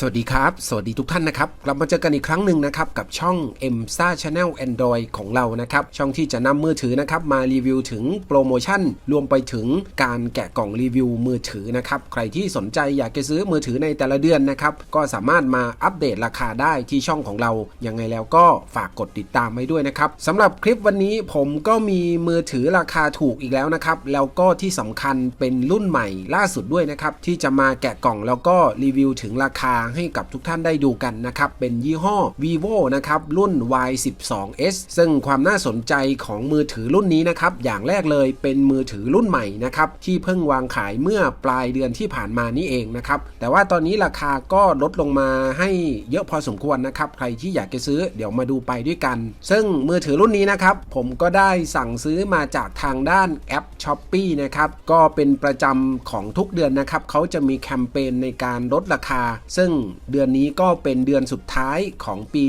สวัสดีครับ สวัสดีทุกท่านนะครับ กลับมาเจอกันอีกครั้งหนึ่งนะครับ กับช่อง m s a Channel Android ของเรานะครับ ช่องที่จะนำมือถือนะครับ มารีวิวถึงโปรโมชั่น รวมไปถึงการแกะกล่องรีวิวมือถือนะครับ ใครที่สนใจอยากจะซื้อมือถือในแต่ละเดือนนะครับ ก็สามารถมาอัปเดตราคาได้ที่ช่องของเรา ยังไงแล้วก็ฝากกดติดตามไว้ด้วยนะครับสำหรับคลิปวันนี้ผมก็มีมือถือราคาถูกอีกแล้วนะครับ แล้วก็ที่สำคัญเป็นรุ่นใหม่ล่าสุดด้วยนะครับที่จะมาแกะกล่องแล้วก็รีวิวถึงราคาให้กับทุกท่านได้ดูกันนะครับ เป็นยี่ห้อ vivo นะครับ รุ่น Y12s ซึ่งความน่าสนใจของมือถือรุ่นนี้นะครับ อย่างแรกเลยเป็นมือถือรุ่นใหม่นะครับ ที่เพิ่งวางขายเมื่อปลายเดือนที่ผ่านมานี่เองนะครับ แต่ว่าตอนนี้ราคาก็ลดลงมาให้เยอะพอสมควรนะครับ ใครที่อยากจะซื้อเดี๋ยวมาดูไปด้วยกัน ซึ่งมือถือรุ่นนี้นะครับ ผมก็ได้สั่งซื้อมาจากทางด้านแอป s h อ p e e นะครับ ก็เป็นประจำของทุกเดือนนะครับ เขาจะมีแคมเปญในการลดราคา ซึ่งเดือนนี้ก็เป็นเดือนสุดท้ายของปี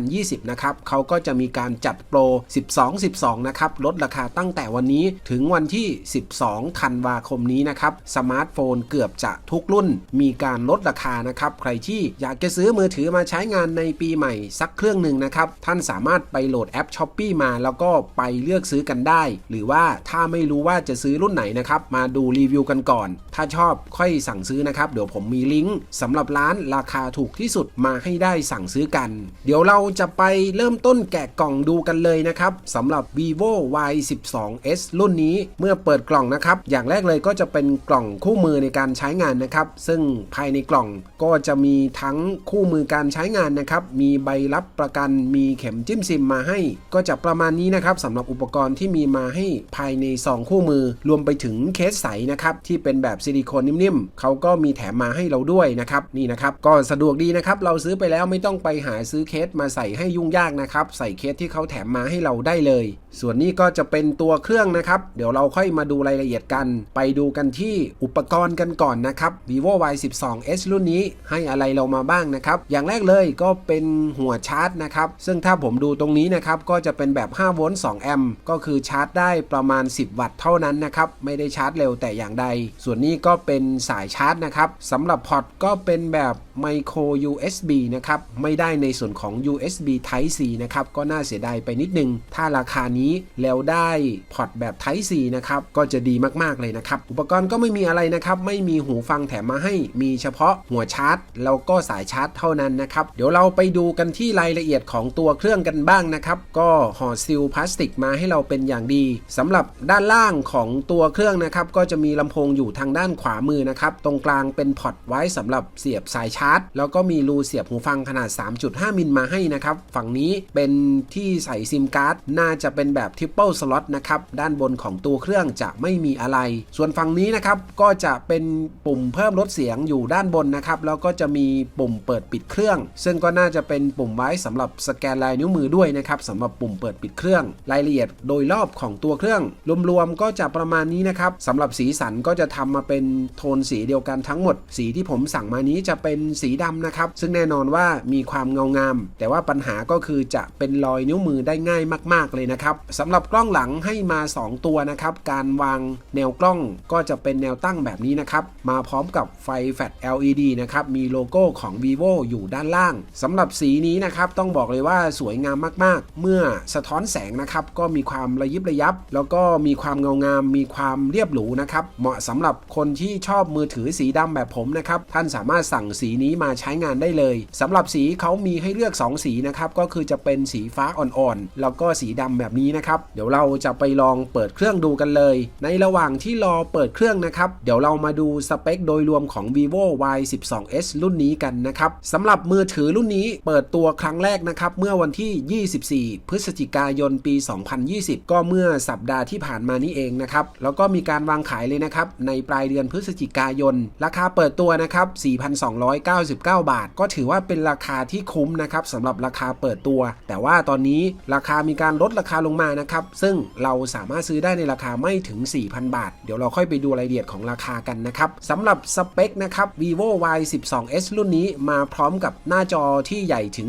2020 นะครับเขาก็จะมีการจัดโปร 12 12 นะครับ ลดราคาตั้งแต่วันนี้ถึงวันที่ 12 ธันวาคมนี้นะครับ สมาร์ทโฟนเกือบจะทุกรุ่น มีการลดราคานะครับ ใครที่อยากจะซื้อมือถือมาใช้งานในปีใหม่สักเครื่องหนึ่งนะครับ ท่านสามารถไปโหลดแอป s h อ p e e มาแล้วก็ไปเลือกซื้อกันได้ หรือว่าถ้าไม่รู้ว่าจะซื้อรุ่นไหนนะครับ มาดูรีวิวกันก่อน ถ้าชอบค่อยสั่งซื้อนะครับ เดี๋ยวผมมีลิงก์สำหรับร้านราคาถูกที่สุดมาให้ได้สั่งซื้อกัน เดี๋ยวเราจะไปเริ่มต้นแกะกล่องดูกันเลยนะครับสำหรับ vivo y12s รุ่นนี้เมื่อเปิดกล่องนะครับ อย่างแรกเลยก็จะเป็นกล่องคู่มือในการใช้งานนะครับ ซึ่งภายในกล่องก็จะมีทั้งคู่มือการใช้งานนะครับ มีใบรับประกัน มีเข็มจิ้มซิมมาให้ ก็จะประมาณนี้นะครับสำหรับอุปกรณ์ที่มีมาให้ภายในซองคู่มือ รวมไปถึงเคสใสนะครับที่เป็นแบบซิลิโคนนิ่มๆเขาก็มีแถมมาให้เราด้วยนะครับนี่นะครับก็สะดวกดีนะครับ เราซื้อไปแล้วไม่ต้องไปหาซื้อเคสมาใส่ให้ยุ่งยากนะครับ ใส่เคสที่เขาแถมมาให้เราได้เลย ส่วนนี้ก็จะเป็นตัวเครื่องนะครับ เดี๋ยวเราค่อยมาดูรายละเอียดกัน ไปดูกันที่อุปกรณ์กันก่อนนะครับ vivo y12s รุ่นนี้ให้อะไรเรามาบ้างนะครับ อย่างแรกเลยก็เป็นหัวชาร์จนะครับ ซึ่งถ้าผมดูตรงนี้นะครับ ก็จะเป็นแบบ5โวลต์2แอมป์ก็คือชาร์จได้ประมาณ 10 วัตต์เท่านั้นนะครับ ไม่ได้ชาร์จเร็วแต่อย่างใด ส่วนนี้ก็เป็นสายชาร์จนะครับสำหรับพอร์ตก็เป็นแบบ micro USB นะครับ ไม่ได้ในส่วนของ USB Type C นะครับ ก็น่าเสียดายไปนิดนึง ถ้าราคานี้แล้วได้พอร์ตแบบ Type C นะครับ ก็จะดีมากๆเลยนะครับ อุปกรณ์ก็ไม่มีอะไรนะครับ ไม่มีหูฟังแถมมาให้ มีเฉพาะหัวชาร์จ แล้วก็สายชาร์จเท่านั้นนะครับ เดี๋ยวเราไปดูกันที่รายละเอียดของตัวเครื่องกันบ้างนะครับ ก็ห่อซิลพลาสติกมาให้เราเป็นอย่างดีสำหรับด้านล่างของตัวเครื่องนะครับ ก็จะมีลำโพงอยู่ทางด้านขวามือนะครับ ตรงกลางเป็นพอร์ตไว้สำหรับเสียบสายชาร์จแล้วก็มีรูเสียบหูฟังขนาด 3.5 มิลมาให้นะครับ ฝั่งนี้เป็นที่ใส่ซิมการ์ดน่าจะเป็นแบบทริปเปิลสล็อตนะครับ ด้านบนของตัวเครื่องจะไม่มีอะไร ส่วนฝั่งนี้นะครับก็จะเป็นปุ่มเพิ่มลดเสียงอยู่ด้านบนนะครับ แล้วก็จะมีปุ่มเปิดปิดเครื่อง ซึ่งก็น่าจะเป็นปุ่มไว้สำหรับสแกนลายนิ้วมือด้วยนะครับสำหรับปุ่มเปิดปิดเครื่อง รายละเอียดโดยรอบของตัวเครื่อง รวมๆก็จะประมาณนี้นะครับสำหรับสีสันก็จะทำมาเป็นโทนสีเดียวกันทั้งหมด สีที่ผมสั่งมานี้จะเป็นสีดำนะครับ ซึ่งแน่นอนว่ามีความเงางาม แต่ว่าปัญหาก็คือจะเป็นรอยนิ้วมือได้ง่ายมาก ๆ เลยนะครับสำหรับกล้องหลังให้มา 2 ตัวนะครับ การวางแนวกล้องก็จะเป็นแนวตั้งแบบนี้นะครับ มาพร้อมกับไฟแฟลช LED นะครับ มีโลโก้ของ vivo อยู่ด้านล่างสำหรับสีนี้นะครับ ต้องบอกเลยว่าสวยงามมาก ๆ เมื่อสะท้อนแสงนะครับ ก็มีความระยิบระยับ แล้วก็มีความเงางาม มีความเรียบหรูนะครับ เหมาะสำหรับคนที่ชอบมือถือสีดำแบบผมนะครับ ท่านสามารถสั่งสีนี้มาใช้งานได้เลยสำหรับสีเขามีให้เลือก 2 สีนะครับก็คือจะเป็นสีฟ้าอ่อนๆแล้วก็สีดำแบบนี้นะครับเดี๋ยวเราจะไปลองเปิดเครื่องดูกันเลย ในระหว่างที่รอเปิดเครื่องนะครับเดี๋ยวเรามาดูสเปคโดยรวมของ vivo y12s รุ่นนี้กันนะครับสำหรับมือถือรุ่นนี้เปิดตัวครั้งแรกนะครับเมื่อวันที่ 24 พฤศจิกายนปี 2020 ก็เมื่อสัปดาห์ที่ผ่านมานี้เองนะครับแล้วก็มีการวางขายเลยนะครับในปลายเดือนพฤศจิกายน ราคาเปิดตัวนะครับ 4,209 4,299 บาท ก็ถือว่าเป็นราคาที่คุ้มนะครับสำหรับราคาเปิดตัว แต่ว่าตอนนี้ราคามีการลดราคาลงมานะครับซึ่งเราสามารถซื้อได้ในราคาไม่ถึง 4,000 บาท เดี๋ยวเราค่อยไปดูรายละเอียดของราคากันนะครับสำหรับสเปคนะครับ vivo y12s รุ่นนี้มาพร้อมกับหน้าจอที่ใหญ่ถึง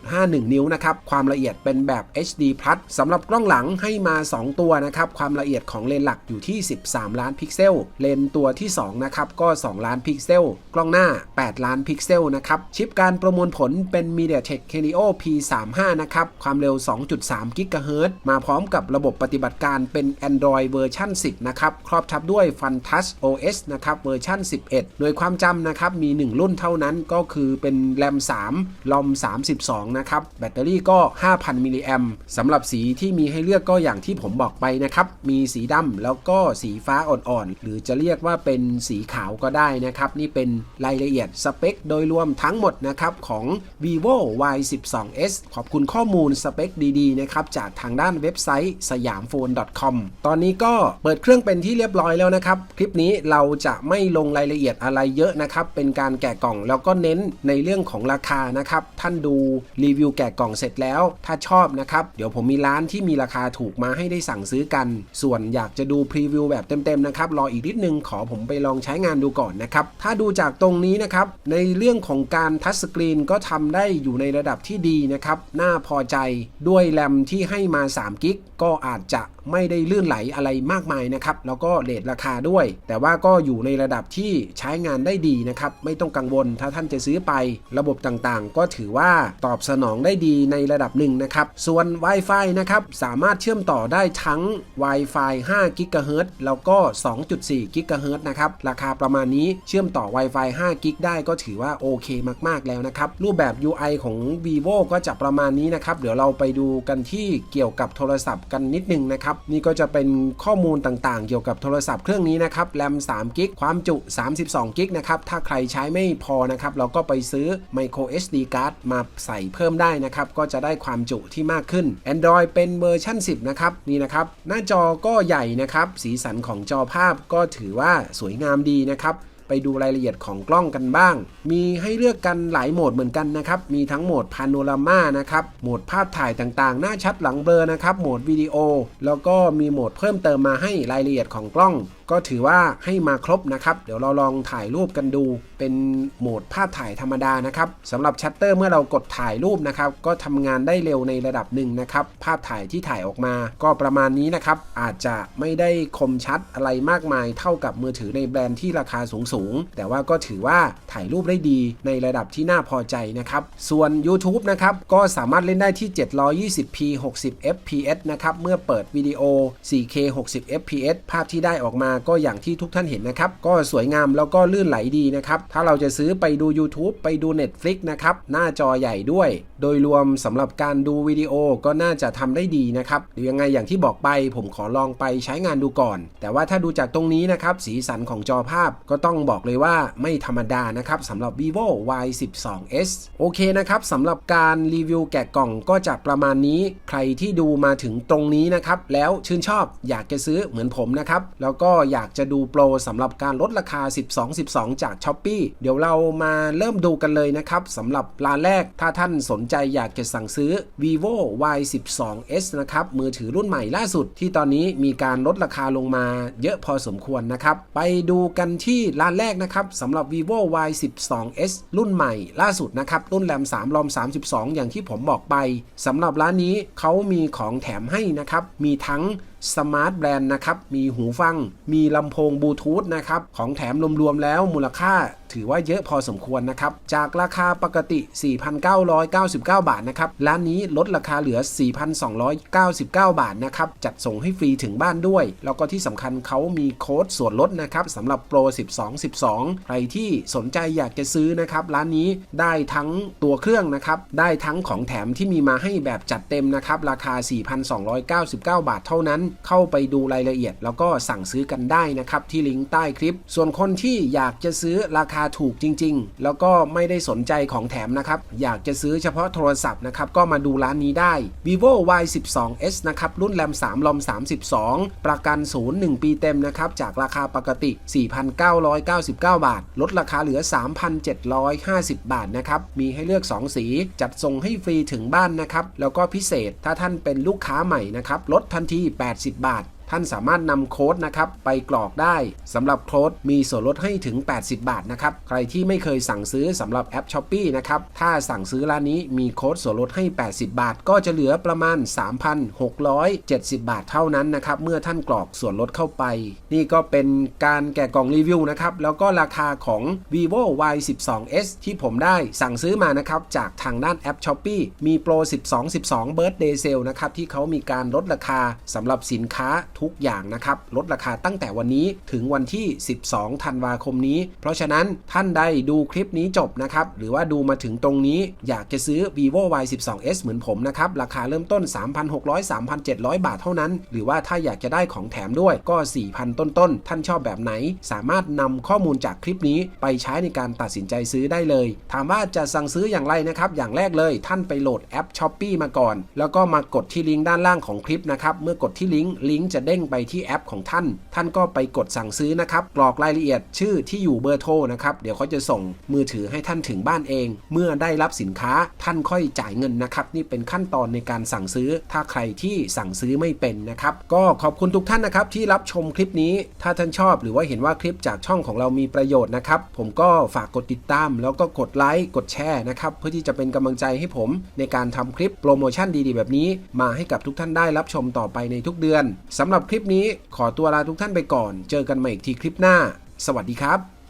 6.51 นิ้วนะครับความละเอียดเป็นแบบ HD Plus สำหรับกล้องหลังให้มา 2 ตัวนะครับความละเอียดของเลนส์หลักอยู่ที่ 13 ล้านพิกเซล เลนส์ตัวที่2นะครับก็ 2 ล้านพิกเซล กล้องหน้า 8 ล้านพิกเซลนะครับ ชิปการประมวลผลเป็น MediaTek Helio P35 นะครับ ความเร็ว 2.3 GHz มาพร้อมกับระบบปฏิบัติการเป็น Android เวอร์ชัน10 นะครับ ครอบทับด้วย FunTouch OS นะครับเวอร์ชัน11โดยความจำนะครับ มี 1 รุ่นเท่านั้นก็คือเป็น RAM 3 ROM 32 นะครับ แบตเตอรี่ก็ 5,000 มิลลิแอมสำหรับสีที่มีให้เลือกก็อย่างที่ผมบอกไปนะครับ มีสีดำแล้วก็สีฟ้าอ่อนๆ หรือจะเรียกว่าเป็นสีขาวก็ได้นะครับ นี่เป็นรายละเอียดสเปคโดยรวมทั้งหมดนะครับของ vivo y12s ขอบคุณข้อมูลสเปคดีๆนะครับจากทางด้านเว็บไซต์สยามโฟน .com ตอนนี้ก็เปิดเครื่องเป็นที่เรียบร้อยแล้วนะครับ คลิปนี้เราจะไม่ลงรายละเอียดอะไรเยอะนะครับ เป็นการแกะกล่องแล้วก็เน้นในเรื่องของราคานะครับ ท่านดูรีวิวแกะกล่องเสร็จแล้ว ถ้าชอบนะครับ เดี๋ยวผมมีร้านที่มีราคาถูกมาให้ได้สั่งซื้อกัน ส่วนอยากจะดูพรีวิวแบบเต็มๆนะครับรออีกนิดนึงขอผมไปลองใช้งานดูก่อนนะครับถ้าดูจากตรงนี้นะครับในเรื่องของการทัชสกรีนก็ทำได้อยู่ในระดับที่ดีนะครับ น่าพอใจด้วยแรมที่ให้มา3กิกก็อาจจะ ไม่ได้ลื่นไหลอะไรมากมายนะครับ แล้วก็เลทราคาด้วย แต่ว่าก็อยู่ในระดับที่ใช้งานได้ดีนะครับ ไม่ต้องกังวลถ้าท่านจะซื้อไประบบต่างๆ ก็ถือว่าตอบสนองได้ดีในระดับหนึ่งนะครับ ส่วน Wi-Fi นะครับสามารถเชื่อมต่อได้ทั้ง Wi-Fi 5 GHz แล้วก็ 2.4 GHz นะครับราคาประมาณนี้เชื่อมต่อ Wi-Fi 5 g ิกได้ก็ถือว่าโอเคมากๆแล้วนะครับ รูปแบบ UI ของ vivo ก็จะประมาณนี้นะครับ เดี๋ยวเราไปดูกันที่เกี่ยวกับโทรศัพท์กันนิดนึงนะครับนี่ก็จะเป็นข้อมูลต่างๆ เกี่ยวกับโทรศัพท์เครื่องนี้นะครับแรม3กิกความจุ 32กิกนะครับถ้าใครใช้ไม่พอนะครับเราก็ไปซื้อ micro SD card มาใส่เพิ่มได้นะครับก็จะได้ความจุที่มากขึ้น Android เป็นเวอร์ชัน10 นะครับนี่นะครับหน้าจอก็ใหญ่นะครับสีสันของจอภาพก็ถือว่าสวยงามดีนะครับ ไปดูรายละเอียดของกล้องกันบ้าง มีให้เลือกกันหลายโหมดเหมือนกันนะครับ มีทั้งโหมดพาโนรามานะครับ โหมดภาพถ่ายต่างๆ หน้าชัดหลังเบลอนะครับ โหมดวิดีโอ แล้วก็มีโหมดเพิ่มเติมมาให้รายละเอียดของกล้อง ก็ถือว่าให้มาครบนะครับ เดี๋ยวเราลองถ่ายรูปกันดูเป็นโหมดภาพถ่ายธรรมดานะครับสำหรับชัตเตอร์เมื่อเรากดถ่ายรูปนะครับ ก็ทำงานได้เร็วในระดับหนึ่งนะครับ ภาพถ่ายที่ถ่ายออกมา ก็ประมาณนี้นะครับ อาจจะไม่ได้คมชัดอะไรมากมายเท่ากับมือถือในแบรนด์ที่ราคาสูงๆแต่ว่าก็ถือว่าถ่ายรูปได้ดีในระดับที่น่าพอใจนะครับ ส่วน YouTube นะครับ ก็สามารถเล่นได้ที่ 720p 60 fps นะครับ เมื่อเปิดวิดีโอ 4K 60 fps ภาพที่ได้ออกมาก็อย่างที่ทุกท่านเห็นนะครับ ก็สวยงามแล้วก็ลื่นไหลดีนะครับ ถ้าเราจะซื้อไปดู YouTube ไปดู Netflix นะครับ หน้าจอใหญ่ด้วย โดยรวมสำหรับการดูวิดีโอก็น่าจะทำได้ดีนะครับหรือยังไงอย่างที่บอกไป ผมขอลองไปใช้งานดูก่อน แต่ว่าถ้าดูจากตรงนี้นะครับ สีสันของจอภาพก็ต้องบอกเลยว่าไม่ธรรมดานะครับสำหรับ vivo y12s โอเคนะครับสำหรับการรีวิวแกะกล่องก็จะประมาณนี้ ใครที่ดูมาถึงตรงนี้นะครับแล้วชื่นชอบอยากจะซื้อเหมือนผมนะครับแล้วก็อยากจะดูโปรสำหรับการลดราคา 12 12 จาก s h อ p e e เดี๋ยวเรามาเริ่มดูกันเลยนะครับสำหรับร้านแรกถ้าท่านสนใจอยากจะสั่งซื้อ vivo y12s นะครับมือถือรุ่นใหม่ล่าสุด ที่ตอนนี้มีการลดราคาลงมาเยอะพอสมควรนะครับ ไปดูกันที่ร้านแรกนะครับสำหรับ vivo y12s รุ่นใหม่ล่าสุดนะครับรุ่นแรม3 ROM 32 อย่างที่ผมบอกไปสำหรับร้านนี้เขามีของแถมให้นะครับมีทั้ง สมาร์ทแบรนด์นะครับ มีหูฟัง มีลำโพงบลูทูธนะครับ ของแถมรวมๆแล้วมูลค่า ถือว่าเยอะพอสมควรนะครับ จากราคาปกติ 4,999 บาทนะครับ ร้านนี้ลดราคาเหลือ 4,299 บาทนะครับ จัดส่งให้ฟรีถึงบ้านด้วย แล้วก็ที่สำคัญเขามีโค้ดส่วนลดนะครับสำหรับโปร 12 12 ใครที่สนใจอยากจะซื้อนะครับ ร้านนี้ได้ทั้งตัวเครื่องนะครับ ได้ทั้งของแถมที่มีมาให้แบบจัดเต็มนะครับ ราคา 4,299 บาทเท่านั้น เข้าไปดูรายละเอียด แล้วก็สั่งซื้อกันได้นะครับที่ลิงก์ใต้คลิป ส่วนคนที่อยากจะซื้อราคาถูกจริง ๆ แล้วก็ไม่ได้สนใจของแถมนะครับ อยากจะซื้อเฉพาะโทรศัพท์นะครับ ก็มาดูร้านนี้ได้ vivo y12s นะครับ รุ่นแรม3 ROM 32 ประกันศูนย์1ปีเต็มนะครับ จากราคาปกติ 4,999 บาท ลดราคาเหลือ 3,750 บาทนะครับ มีให้เลือก 2 สี จัดส่งให้ฟรีถึงบ้านนะครับ แล้วก็พิเศษถ้าท่านเป็นลูกค้าใหม่นะครับ ลดทันที 80 บาท ท่านสามารถนำโค้ดนะครับไปกรอกได้สำหรับโค้ดมีส่วนลดให้ถึง 80 บาทนะครับ ใครที่ไม่เคยสั่งซื้อสำหรับแอป s h อ p e e นะครับถ้าสั่งซื้อร้านนี้มีโค้ดส่วนลดให้ 80 บาท ก็จะเหลือประมาณ 3,670 บาทเท่านั้นนะครับเมื่อท่านกรอกส่วนลดเข้าไป นี่ก็เป็นการแกะกล่องรีวิวนะครับแล้วก็ราคาของ vivo y 1 2 s ที่ผมได้สั่งซื้อมานะครับจากทางด้านแอป s h อ p e e มีโปร 12 12 birthday sale นะครับที่เขามีการลดราคาสำหรับสินค้าทุกอย่างนะครับ ลดราคาตั้งแต่วันนี้ถึงวันที่ 12 ธันวาคมนี้ เพราะฉะนั้นท่านใดดูคลิปนี้จบนะครับ หรือว่าดูมาถึงตรงนี้อยากจะซื้อ vivo y 1 2 s เหมือนผมนะครับ ราคาเริ่มต้น 3,600 3,700 บาทเท่านั้น หรือว่าถ้าอยากจะได้ของแถมด้วยก็ 4,000 ต้นๆ ท่านชอบแบบไหน สามารถนำข้อมูลจากคลิปนี้ไปใช้ในการตัดสินใจซื้อได้เลย ถามว่าจะสั่งซื้ออย่างไรนะครับ อย่างแรกเลยท่านไปโหลดแอป s h อ p e e มาก่อน แล้วก็มากดที่ลิงก์ด้านล่างของคลิปนะครับ เมื่อกดที่ลิงก์ลิงก์จะเด้งไปที่แอปของท่าน ท่านก็ไปกดสั่งซื้อนะครับ กรอกรายละเอียดชื่อที่อยู่เบอร์โทรนะครับ เดี๋ยวเขาจะส่งมือถือให้ท่านถึงบ้านเอง เมื่อได้รับสินค้าท่านค่อยจ่ายเงินนะครับ นี่เป็นขั้นตอนในการสั่งซื้อ ถ้าใครที่สั่งซื้อไม่เป็นนะครับ ก็ขอบคุณทุกท่านนะครับที่รับชมคลิปนี้ ถ้าท่านชอบหรือว่าเห็นว่าคลิปจากช่องของเรามีประโยชน์นะครับ ผมก็ฝากกดติดตาม แล้วก็กดไลค์ กดแชร์นะครับ เพื่อที่จะเป็นกำลังใจให้ผมในการทำคลิปโปรโมชั่นดีๆ แบบนี้ มาให้กับทุกท่านได้รับชมต่อไปในทุกเดือนสำหรับคลิปนี้ขอตัวลาทุกท่านไปก่อน เจอกันใหม่อีกทีคลิปหน้า สวัสดีครับ